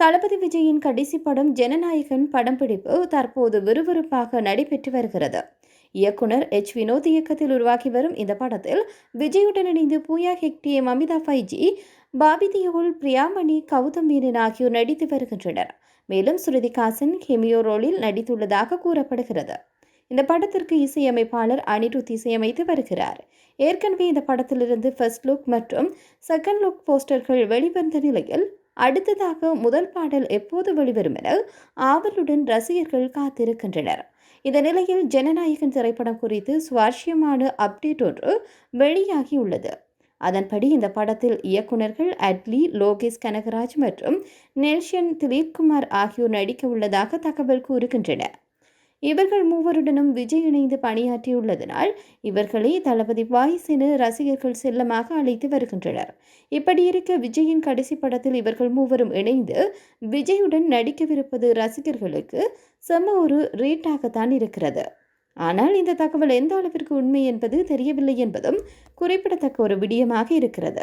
தளபதி விஜயின் கடைசி படம் ஜனநாயகன் படம்பிடிப்பு தற்போது விறுவிறுப்பாக நடைபெற்று வருகிறது. இயக்குனர் எச். வினோத் இயக்கத்தில் உருவாகி வரும் இந்த படத்தில் விஜயுடன் இணைந்து பூயா ஹெக்டே மமிதா ஃபைஜி பாபி தியோல் பிரியாமணி கௌதம் மேனன் ஆகியோர் நடித்து வருகின்றனர். மேலும் ஸ்ருதிகாசன் ஹெமியோ ரோலில் நடித்துள்ளதாக கூறப்படுகிறது. இந்த படத்திற்கு இசையமைப்பாளர் அனிருத் இசையமைத்து வருகிறார். ஏற்கனவே இந்த படத்திலிருந்து ஃபர்ஸ்ட் லுக் மற்றும் செகண்ட் லுக் போஸ்டர்கள் வெளிவந்த நிலையில் அடுத்ததாக முதல் பாடல் எப்போது வெளிவரும் என ஆவலுடன் ரசிகர்கள் காத்திருக்கின்றனர். இந்த நிலையில் ஜனநாயகன் திரைப்படம் குறித்து சுவாரஸ்யமான அப்டேட் ஒன்று வெளியாகியுள்ளது அதன்படி இந்த படத்தில் இயக்குநர்கள் அட்லி லோகேஷ் கனகராஜ் மற்றும் நெல்ஷன் திலீப்குமார் ஆகியோர் நடிக்க உள்ளதாக தகவல் கூறுகின்றன. இவர்கள் மூவருடனும் விஜய் இணைந்து பணியாற்றியுள்ளதனால் இவர்களை தளபதி வாய்ஸ் என ரசிகர்கள் செல்லமாக அழைத்து வருகின்றனர். இப்படி இருக்க விஜயின் கடைசி படத்தில் இவர்கள் மூவரும் இணைந்து விஜயுடன் நடிக்கவிருப்பது ரசிகர்களுக்கு செம்ம ஒரு ரீட்டாகத்தான் இருக்கிறது. ஆனால் இந்த தகவல் எந்த அளவிற்கு உண்மை என்பது தெரியவில்லை என்பதும் குறிப்பிடத்தக்க ஒரு விடயமாக இருக்கிறது.